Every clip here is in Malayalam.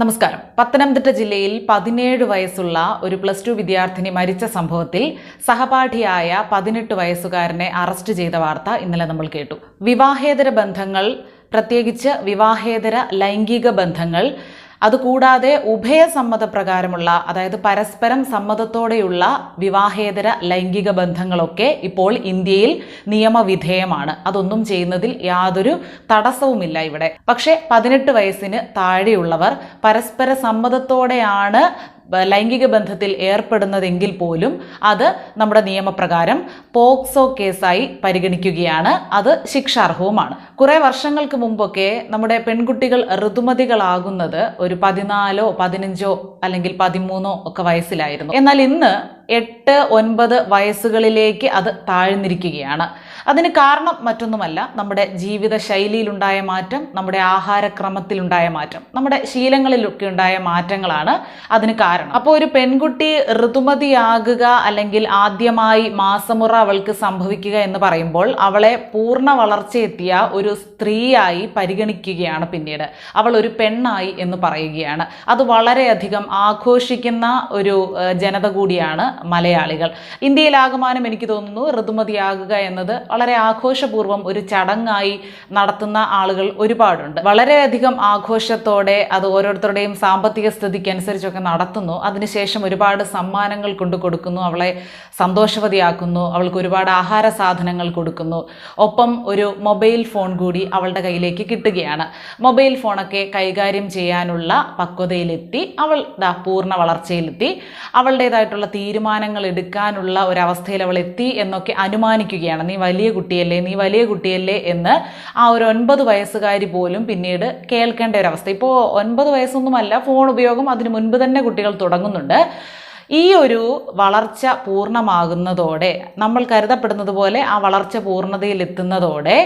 നമസ്കാരം. പത്തനംതിട്ട ജില്ലയിൽ പതിനേഴ് വയസ്സുള്ള ഒരു പ്ലസ് ടു വിദ്യാർത്ഥിനി മരിച്ച സംഭവത്തിൽ സഹപാഠിയായ പതിനെട്ട് വയസ്സുകാരനെ അറസ്റ്റ് ചെയ്ത വാർത്ത ഇന്നലെ നമ്മൾ കേട്ടു. വിവാഹേതര ബന്ധങ്ങൾ പ്രത്യേകിച്ച് വിവാഹേതര ലൈംഗിക ബന്ധങ്ങൾ അതുകൂടാതെ ഉഭയസമ്മതപ്രകാരമുള്ള അതായത് പരസ്പരം സമ്മതത്തോടെയുള്ള വിവാഹേതര ലൈംഗിക ബന്ധങ്ങളൊക്കെ ഇപ്പോൾ ഇന്ത്യയിൽ നിയമവിധേയമാണ്. അതൊന്നും ചെയ്യുന്നതിൽ യാതൊരു തടസ്സവുമില്ല ഇവിടെ. പക്ഷേ പതിനെട്ട് വയസ്സിന് താഴെയുള്ളവർ പരസ്പര സമ്മതത്തോടെയാണ് ലൈംഗിക ബന്ധത്തിൽ ഏർപ്പെടുന്നതെങ്കിൽ പോലും അത് നമ്മുടെ നിയമപ്രകാരം പോക്സോ കേസായി പരിഗണിക്കുകയാണ്. അത് ശിക്ഷാർഹവുമാണ്. കുറേ വർഷങ്ങൾക്ക് മുമ്പൊക്കെ നമ്മുടെ പെൺകുട്ടികൾ ഋതുമതികളാകുന്നത് ഒരു പതിനാലോ പതിനഞ്ചോ അല്ലെങ്കിൽ പതിമൂന്നോ ഒക്കെ വയസ്സിലായിരുന്നു. എന്നാൽ ഇന്ന് എട്ട് ഒൻപത് വയസ്സുകളിലേക്ക് അത് താഴ്ന്നിരിക്കുകയാണ്. അതിന് കാരണം മറ്റൊന്നുമല്ല. നമ്മുടെ ജീവിത ശൈലിയിലുണ്ടായ മാറ്റം നമ്മുടെ ആഹാരക്രമത്തിലുണ്ടായ മാറ്റം നമ്മുടെ ശീലങ്ങളിലൊക്കെ ഉണ്ടായ മാറ്റങ്ങളാണ് അതിന് കാരണം. അപ്പോൾ ഒരു പെൺകുട്ടി ഋതുമതിയാകുക അല്ലെങ്കിൽ ആദ്യമായി മാസമുറ അവൾക്ക് സംഭവിക്കുക എന്ന് പറയുമ്പോൾ അവളെ പൂർണ വളർച്ചയെത്തിയ ഒരു സ്ത്രീയായി പരിഗണിക്കുകയാണ് പിന്നീട്. അവൾ ഒരു പെണ്ണായി എന്ന് പറയുകയാണ്. അത് വളരെയധികം ആഘോഷിക്കുന്ന ഒരു ജനത കൂടിയാണ് മലയാളികൾ. ഇന്ത്യയിലാകമാനം എനിക്ക് തോന്നുന്നു ഋതുമതിയാകുക എന്നത് വളരെ ആഘോഷപൂർവം ഒരു ചടങ്ങായി നടത്തുന്ന ആളുകൾ ഒരുപാടുണ്ട്. വളരെയധികം ആഘോഷത്തോടെ അത് ഓരോരുത്തരുടെയും സാമ്പത്തിക സ്ഥിതിക്ക് അനുസരിച്ചൊക്കെ നടത്തുന്നു. അതിനുശേഷം ഒരുപാട് സമ്മാനങ്ങൾ കൊണ്ടു കൊടുക്കുന്നു അവളെ സന്തോഷവതിയാക്കുന്നു അവൾക്ക് ഒരുപാട് ആഹാര സാധനങ്ങൾ കൊടുക്കുന്നു. ഒപ്പം ഒരു മൊബൈൽ ഫോൺ കൂടി അവളുടെ കയ്യിലേക്ക് കിട്ടുകയാണ്. മൊബൈൽ ഫോണൊക്കെ കൈകാര്യം ചെയ്യാനുള്ള പക്വതയിലെത്തി അവൾ പൂർണ വളർച്ചയിലെത്തി. അവളുടേതായിട്ടുള്ള തീരുമാനങ്ങൾ എടുക്കാനുള്ള ഒരവസ്ഥയിൽ അവൾ എത്തി എന്നൊക്കെ അനുമാനിക്കുകയാണ്. നീ വലിയ കുട്ടിയല്ലേ നീ വലിയ കുട്ടിയല്ലേ എന്ന് ആ ഒരു ഒൻപത് വയസ്സുകാരി പോലും പിന്നീട് കേൾക്കേണ്ട ഒരവസ്ഥ. ഇപ്പോൾ ഒൻപത് വയസ്സൊന്നുമല്ല ഫോൺ ഉപയോഗം അതിനു മുൻപ് തന്നെ കുട്ടികൾ തുടങ്ങുന്നുണ്ട്. ഈ ഒരു വളർച്ച പൂർണമാകുന്നതോടെ നമ്മൾ കരുതപ്പെടുന്നത് പോലെ ആ വളർച്ച പൂർണതയിലെത്തുന്നതോടെ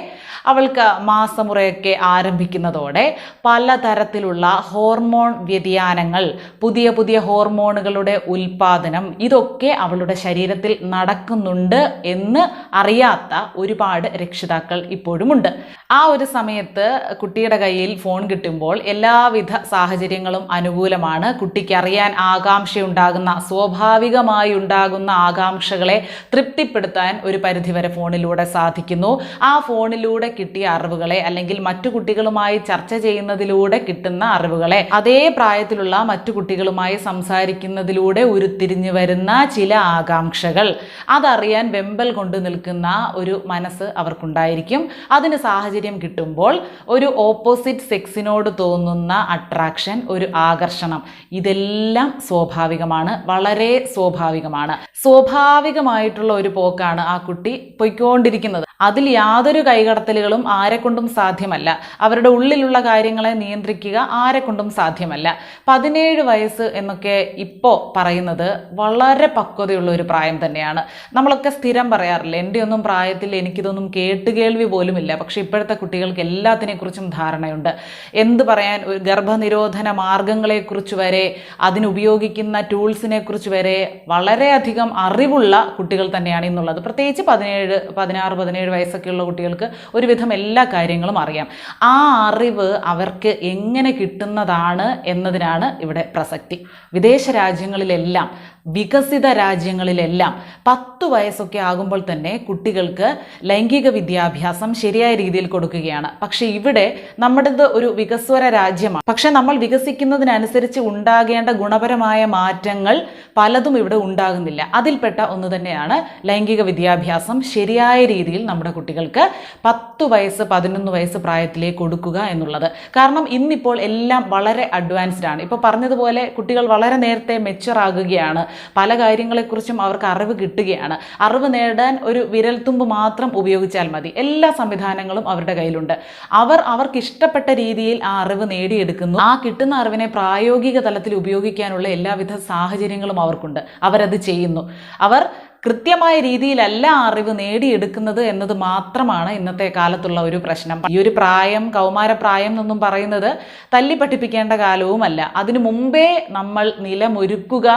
അവൾക്ക് മാസമുറയൊക്കെ ആരംഭിക്കുന്നതോടെ പലതരത്തിലുള്ള ഹോർമോൺ വ്യതിയാനങ്ങൾ പുതിയ പുതിയ ഹോർമോണുകളുടെ ഉൽപാദനം ഇതൊക്കെ അവളുടെ ശരീരത്തിൽ നടക്കുന്നുണ്ട് എന്ന് അറിയാത്ത ഒരുപാട് രക്ഷിതാക്കൾ ഇപ്പോഴുമുണ്ട്. ആ ഒരു സമയത്ത് കുട്ടിയുടെ കയ്യിൽ ഫോൺ കിട്ടുമ്പോൾ എല്ലാവിധ സാഹചര്യങ്ങളും അനുകൂലമാണ്. കുട്ടിക്ക് അറിയാൻ ആകാംക്ഷയുണ്ടാകുന്ന സ്വാഭാവികമായി ഉണ്ടാകുന്ന ആകാംക്ഷകളെ തൃപ്തിപ്പെടുത്താൻ ഒരു പരിധിവരെ ഫോണിലൂടെ സാധിക്കുന്നു. ആ ഫോണിലൂടെ കിട്ടിയ അറിവുകളെ അല്ലെങ്കിൽ മറ്റു കുട്ടികളുമായി ചർച്ച ചെയ്യുന്നതിലൂടെ കിട്ടുന്ന അറിവുകളെ അതേ പ്രായത്തിലുള്ള മറ്റു കുട്ടികളുമായി സംസാരിക്കുന്നതിലൂടെ ഉരുത്തിരിഞ്ഞു വരുന്ന ചില ആകാംക്ഷകൾ. അതറിയാൻ വെമ്പൽ കൊണ്ട് നിൽക്കുന്ന ഒരു മനസ്സ് അവർക്കുണ്ടായിരിക്കും. അതിന് സാഹചര്യം കിട്ടുമ്പോൾ ഒരു ഓപ്പോസിറ്റ് സെക്സിനോട് തോന്നുന്ന അട്രാക്ഷൻ ഒരു ആകർഷണം ഇതെല്ലാം സ്വാഭാവികമാണ്. വളരെ സ്വാഭാവികമാണ്. സ്വാഭാവികമായിട്ടുള്ള ഒരു പോക്കാണ് ആ കുട്ടി പൊയ്ക്കൊണ്ടിരിക്കുന്നത്. അതിൽ യാതൊരു കൈകടത്തലുകളും ആരെക്കൊണ്ടും സാധ്യമല്ല. അവരുടെ ഉള്ളിലുള്ള കാര്യങ്ങളെ നിയന്ത്രിക്കുക ആരെക്കൊണ്ടും സാധ്യമല്ല. പതിനേഴ് വയസ്സ് എന്നൊക്കെ ഇപ്പോൾ പറയുന്നത് വളരെ പക്വതയുള്ള ഒരു പ്രായം തന്നെയാണ്. നമ്മളൊക്കെ സ്ഥിരം പറയാറില്ല എന്റെ ഒന്നും പ്രായത്തിൽ എനിക്കിതൊന്നും കേട്ടുകേൾവി പോലുമില്ല. പക്ഷേ ഇപ്പോഴത്തെ കുട്ടികൾക്ക് എല്ലാത്തിനെക്കുറിച്ചും ധാരണയുണ്ട്. എന്ത് പറയാൻ ഒരു ഗർഭനിരോധന മാർഗങ്ങളെക്കുറിച്ച് വരെ അതിനുപയോഗിക്കുന്ന ടൂൾസിനെ കുറിച്ച് വരെ വളരെയധികം അറിവുള്ള കുട്ടികൾ തന്നെയാണ് ഇന്നുള്ളത്. പ്രത്യേകിച്ച് പതിനേഴ് പതിനാറ് പതിനേഴ് വയസ്സൊക്കെയുള്ള കുട്ടികൾക്ക് ഒരുവിധം എല്ലാ കാര്യങ്ങളും അറിയാം. ആ അറിവ് അവർക്ക് എങ്ങനെ കിട്ടുന്നതാണ് എന്നതിനാണ് ഇവിടെ പ്രസക്തി. വിദേശ രാജ്യങ്ങളിലെല്ലാം വികസിത രാജ്യങ്ങളിലെല്ലാം പത്തു വയസ്സൊക്കെ ആകുമ്പോൾ തന്നെ കുട്ടികൾക്ക് ലൈംഗിക വിദ്യാഭ്യാസം ശരിയായ രീതിയിൽ കൊടുക്കുകയാണ്. പക്ഷെ ഇവിടെ നമ്മുടേത് ഒരു വികസ്വര രാജ്യമാണ്. പക്ഷെ നമ്മൾ വികസിക്കുന്നതിനനുസരിച്ച് ഉണ്ടാകേണ്ട ഗുണപരമായ മാറ്റങ്ങൾ പലതും ഇവിടെ ഉണ്ടാകുന്നില്ല. അതിൽപ്പെട്ട ഒന്ന് തന്നെയാണ് ലൈംഗിക വിദ്യാഭ്യാസം ശരിയായ രീതിയിൽ നമ്മുടെ കുട്ടികൾക്ക് പത്തു വയസ്സ് പതിനൊന്ന് വയസ്സ് പ്രായത്തിലേക്ക് കൊടുക്കുക എന്നുള്ളത്. കാരണം ഇന്നിപ്പോൾ എല്ലാം വളരെ അഡ്വാൻസ്ഡ് ആണ്. ഇപ്പോൾ പറഞ്ഞതുപോലെ കുട്ടികൾ വളരെ നേരത്തെ മെച്ചുവർ ആകുകയാണ്. പല കാര്യങ്ങളെക്കുറിച്ചും അവർക്ക് അറിവ് കിട്ടുകയാണ്. അറിവ് നേടാൻ ഒരു വിരൽത്തുമ്പ് മാത്രം ഉപയോഗിച്ചാൽ മതി. എല്ലാ സംവിധാനങ്ങളും അവരുടെ കയ്യിലുണ്ട്. അവർ അവർക്ക് ഇഷ്ടപ്പെട്ട രീതിയിൽ ആ അറിവ് നേടിയെടുക്കുന്നു. ആ കിട്ടുന്ന അറിവിനെ പ്രായോഗിക തലത്തിൽ ഉപയോഗിക്കാനുള്ള എല്ലാവിധ സാഹചര്യങ്ങളും അവർക്കുണ്ട്. അവരത് ചെയ്യുന്നു. അവർ കൃത്യമായ രീതിയിലല്ല അറിവ് നേടിയെടുക്കുന്നത് എന്നത് മാത്രമാണ് ഇന്നത്തെ കാലത്തുള്ള ഒരു പ്രശ്നം. ഈ ഒരു പ്രായം കൗമാരപ്രായം എന്നൊന്നും പറയുന്നത് തല്ലി പഠിപ്പിക്കേണ്ട കാലവുമല്ല. അതിനു മുമ്പേ നമ്മൾ നിലമൊരുക്കുക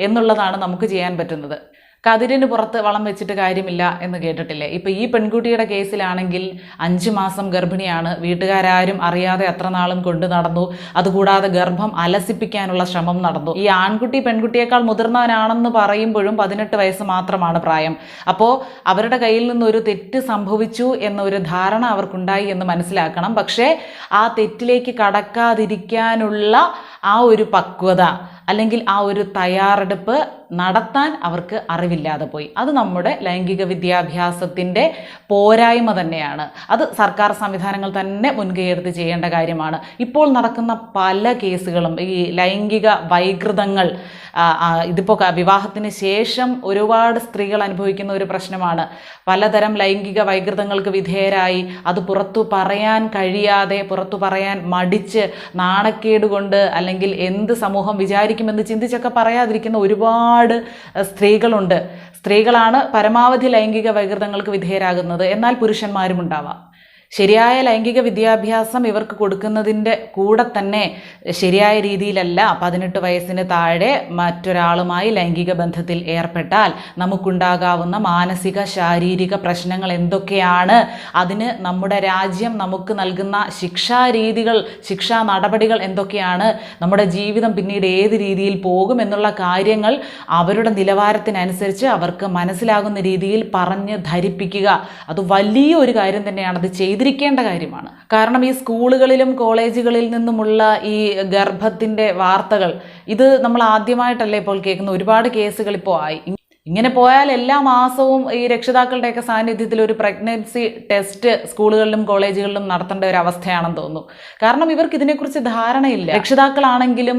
എന്നുള്ളതാണ് നമുക്ക് ചെയ്യാൻ പറ്റുന്നത്. കതിരിന് പുറത്ത് വളം വെച്ചിട്ട് കാര്യമില്ല എന്ന് കേട്ടിട്ടില്ലേ? ഇപ്പം ഈ പെൺകുട്ടിയുടെ കേസിലാണെങ്കിൽ അഞ്ച് മാസം ഗർഭിണിയാണ്. വീട്ടുകാരും അറിയാതെ എത്ര നാളും കൊണ്ടു നടന്നു. അതുകൂടാതെ ഗർഭം അലസിപ്പിക്കാനുള്ള ശ്രമം നടന്നു. ഈ ആൺകുട്ടി പെൺകുട്ടിയേക്കാൾ മുതിർന്നവനാണെന്ന് പറയുമ്പോഴും പതിനെട്ട് വയസ്സ് മാത്രമാണ് പ്രായം. അപ്പോൾ അവരുടെ കയ്യിൽ നിന്നൊരു തെറ്റ് സംഭവിച്ചു എന്നൊരു ധാരണ അവർക്കുണ്ടായി എന്ന് മനസ്സിലാക്കണം. പക്ഷേ ആ തെറ്റിലേക്ക് കടക്കാതിരിക്കാനുള്ള ആ ഒരു പക്വത അല്ലെങ്കിൽ ആ ഒരു തയ്യാറെടുപ്പ് നടത്താൻ അവർക്ക് അറിവില്ലാതെ പോയി. അത് നമ്മുടെ ലൈംഗിക വിദ്യാഭ്യാസത്തിന്റെ പോരായ്മ തന്നെയാണ്. അത് സർക്കാർ സംവിധാനങ്ങൾ തന്നെ മുൻകൈയെടുത്ത് ചെയ്യേണ്ട കാര്യമാണ്. ഇപ്പോൾ നടക്കുന്ന പല കേസുകളും ഈ ലൈംഗിക വൈകൃതങ്ങൾ ഇതിപ്പോൾ വിവാഹത്തിന് ശേഷം ഒരുപാട് സ്ത്രീകൾ അനുഭവിക്കുന്ന ഒരു പ്രശ്നമാണ്. പലതരം ലൈംഗിക വൈകൃതങ്ങൾക്ക് വിധേയരായി. അത് പുറത്തു പറയാൻ കഴിയാതെ പുറത്തു പറയാൻ മടിച്ച് നാണക്കേട് കൊണ്ട് അല്ലെങ്കിൽ എന്ത് സമൂഹം വിചാരിക്കുമെന്ന് ചിന്തിച്ചൊക്കെ പറയാതിരിക്കുന്ന ഒരുപാട് അഹ്, സ്ത്രീകളുണ്ട്. സ്ത്രീകളാണ് പരമാവധി ലൈംഗിക വൈകൃതങ്ങൾക്ക് വിധേയരാകുന്നത്. എന്നാൽ പുരുഷന്മാരും ഉണ്ടാവാം. ശരിയായ ലൈംഗിക വിദ്യാഭ്യാസം ഇവർക്ക് കൊടുക്കുന്നതിന്റെ കൂടെ തന്നെ ശരിയായ രീതിയിലല്ല പതിനെട്ട് വയസ്സിന് താഴെ മറ്റൊരാളുമായി ലൈംഗിക ബന്ധത്തിൽ ഏർപ്പെട്ടാൽ നമുക്കുണ്ടാകാവുന്ന മാനസിക ശാരീരിക പ്രശ്നങ്ങൾ എന്തൊക്കെയാണ്? അതിന് നമ്മുടെ രാജ്യം നമുക്ക് നൽകുന്ന ശിക്ഷാ രീതികൾ ശിക്ഷാ നടപടികൾ എന്തൊക്കെയാണ്? നമ്മുടെ ജീവിതം പിന്നീട് ഏത് രീതിയിൽ പോകും എന്നുള്ള കാര്യങ്ങൾ അവരുടെ നിലവാരത്തിനനുസരിച്ച് അവർക്ക് മനസ്സിലാകുന്ന രീതിയിൽ പറഞ്ഞ് ധരിപ്പിക്കുക. അത് വലിയൊരു കാര്യം തന്നെയാണ്. അത് ചെയ്തിരിക്കേണ്ട കാര്യമാണ്. കാരണം ഈ സ്കൂളുകളിലും കോളേജുകളിൽ നിന്നുമുള്ള ഈ ഗർഭത്തിന്റെ വാർത്തകൾ ഇത് നമ്മൾ ആദ്യമായിട്ടല്ലേ ഇപ്പോൾ കേൾക്കുന്ന ഒരുപാട് കേസുകൾ ഇപ്പോൾ ആയി. ഇങ്ങനെ പോയാൽ എല്ലാ മാസവും ഈ രക്ഷിതാക്കളുടെയൊക്കെ സാന്നിധ്യത്തിൽ ഒരു പ്രഗ്നൻസി ടെസ്റ്റ് സ്കൂളുകളിലും കോളേജുകളിലും നടത്തേണ്ട ഒരു അവസ്ഥയാണെന്ന് തോന്നുന്നു. കാരണം ഇവർക്ക് ഇതിനെക്കുറിച്ച് ധാരണയില്ല. രക്ഷിതാക്കളാണെങ്കിലും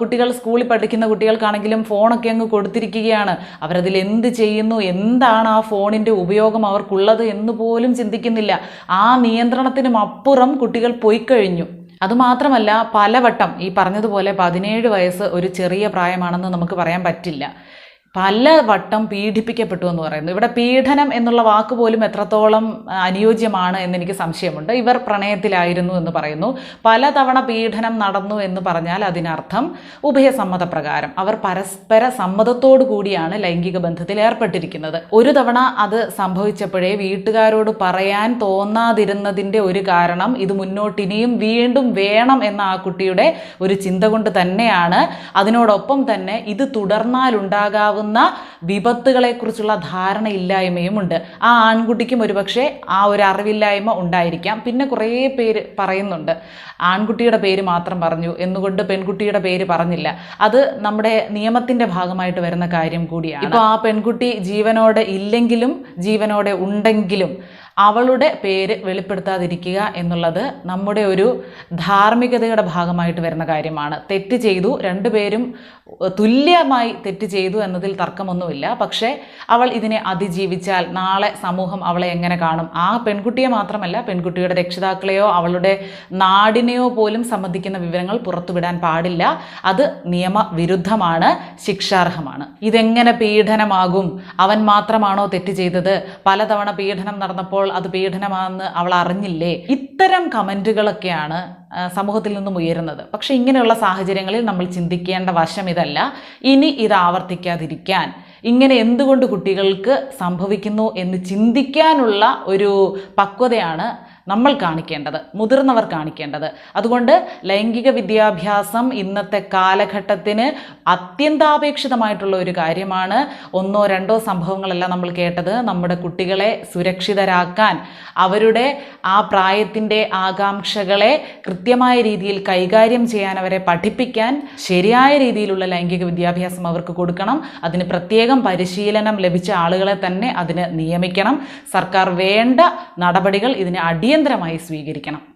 കുട്ടികൾ സ്കൂളിൽ പഠിക്കുന്ന കുട്ടികൾക്കാണെങ്കിലും ഫോണൊക്കെ അങ്ങ് കൊടുത്തിരിക്കുകയാണ്. അവരതിൽ എന്ത് ചെയ്യുന്നു? എന്താണ് ആ ഫോണിന്റെ ഉപയോഗം അവർക്കുള്ളത് എന്ന് പോലും ചിന്തിക്കുന്നില്ല. ആ നിയന്ത്രണത്തിനും അപ്പുറം കുട്ടികൾ പോയി കഴിഞ്ഞു. അതുമാത്രമല്ല പലവട്ടം ഈ പറഞ്ഞതുപോലെ പതിനേഴ് വയസ്സ് ഒരു ചെറിയ പ്രായമാണെന്ന് നമുക്ക് പറയാൻ പറ്റില്ല. പല വട്ടം പീഡിപ്പിക്കപ്പെട്ടു എന്ന് പറയുന്നു. ഇവിടെ പീഡനം എന്നുള്ള വാക്ക് പോലും എത്രത്തോളം അനുയോജ്യമാണ് എന്നെനിക്ക് സംശയമുണ്ട്. ഇവർ പ്രണയത്തിലായിരുന്നു എന്ന് പറയുന്നു. പലതവണ പീഡനം നടന്നു എന്ന് പറഞ്ഞാൽ അതിനർത്ഥം ഉഭയസമ്മതപ്രകാരം. അവർ പരസ്പര സമ്മതത്തോടു കൂടിയാണ് ലൈംഗിക ബന്ധത്തിൽ ഏർപ്പെട്ടിരിക്കുന്നത്. ഒരു തവണ അത് സംഭവിച്ചപ്പോഴേ വീട്ടുകാരോട് പറയാൻ തോന്നാതിരുന്നതിന്റെ ഒരു കാരണം ഇത് മുന്നോട്ടിനിയും വീണ്ടും വേണം എന്ന ആ കുട്ടിയുടെ ഒരു ചിന്ത കൊണ്ട് തന്നെയാണ്. അതിനോടൊപ്പം തന്നെ ഇത് തുടർന്നാലുണ്ടാകാവുന്ന വിപത്തുകളെക്കുറിച്ചുള്ള ധാരണയില്ലായ്മയും ഉണ്ട് ആ ആൺകുട്ടിക്കും ഒരുപക്ഷെ ആ ഒരു അറിവില്ലായ്മ ഉണ്ടായിരിക്കാം. പിന്നെ കുറേ പേര് പറയുന്നുണ്ട്. ആൺകുട്ടിയുടെ പേര് മാത്രം പറഞ്ഞു എന്നുകൊണ്ട് പെൺകുട്ടിയുടെ പേര് പറഞ്ഞില്ല. അത് നമ്മുടെ നിയമത്തിന്റെ ഭാഗമായിട്ട് വരുന്ന കാര്യം കൂടിയാണ്. ഇപ്പോൾ ആ പെൺകുട്ടി ജീവനോടെ ഇല്ലെങ്കിലും ജീവനോടെ ഉണ്ടെങ്കിലും അവളുടെ പേര് വെളിപ്പെടുത്താതിരിക്കുക എന്നുള്ളത് നമ്മുടെ ഒരു ധാർമ്മികതയുടെ ഭാഗമായിട്ട് വരുന്ന കാര്യമാണ്. തെറ്റ് ചെയ്തു രണ്ടുപേരും തുല്യമായി തെറ്റ് ചെയ്തു എന്നതിൽ തർക്കമൊന്നുമില്ല. പക്ഷേ അവൾ ഇതിനെ അതിജീവിച്ചാൽ നാളെ സമൂഹം അവളെ എങ്ങനെ കാണും? ആ പെൺകുട്ടിയെ മാത്രമല്ല പെൺകുട്ടിയുടെ രക്ഷിതാക്കളെയോ അവളുടെ നാടിനെയോ പോലും സംബന്ധിക്കുന്ന വിവരങ്ങൾ പുറത്തുവിടാൻ പാടില്ല. അത് നിയമവിരുദ്ധമാണ് ശിക്ഷാർഹമാണ്. ഇതെങ്ങനെ പീഡനമാകും? അവൻ മാത്രമാണോ തെറ്റ് ചെയ്തത്? പലതവണ പീഡനം നടന്നപ്പോൾ അത് പീഡനമാണെന്ന് അവൾ അറിഞ്ഞില്ലേ? ഇത്തരം കമന്റുകളൊക്കെയാണ് സമൂഹത്തിൽ നിന്നും ഉയരുന്നത്. പക്ഷേ ഇങ്ങനെയുള്ള സാഹചര്യങ്ങളിൽ നമ്മൾ ചിന്തിക്കേണ്ട വശം ഇതല്ല. ഇനി ഇത് ആവർത്തിക്കാതിരിക്കാൻ. ഇങ്ങനെ എന്തുകൊണ്ട് കുട്ടികൾക്ക് സംഭവിക്കുന്നു എന്ന് ചിന്തിക്കാനുള്ള ഒരു പക്വതയാണ് നമ്മൾ കാണിക്കേണ്ടത് മുതിർന്നവർ കാണിക്കേണ്ടത്. അതുകൊണ്ട് ലൈംഗിക വിദ്യാഭ്യാസം ഇന്നത്തെ കാലഘട്ടത്തിന് അത്യന്താപേക്ഷിതമായിട്ടുള്ള ഒരു കാര്യമാണ്. ഒന്നോ രണ്ടോ സംഭവങ്ങളല്ല നമ്മൾ കേട്ടത്. നമ്മുടെ കുട്ടികളെ സുരക്ഷിതരാക്കാൻ അവരുടെ ആ പ്രായത്തിന്റെ ആകാംക്ഷകളെ കൃത്യമായ രീതിയിൽ കൈകാര്യം ചെയ്യാൻ അവരെ പഠിപ്പിക്കാൻ ശരിയായ രീതിയിലുള്ള ലൈംഗിക വിദ്യാഭ്യാസം അവർക്ക് കൊടുക്കണം. അതിന് പ്രത്യേകം പരിശീലനം ലഭിച്ച ആളുകളെ തന്നെ അതിന് നിയമിക്കണം. സർക്കാർ വേണ്ട നടപടികൾ ഇതിന് അടിയന്തരമായി സ്വീകരിക്കണം.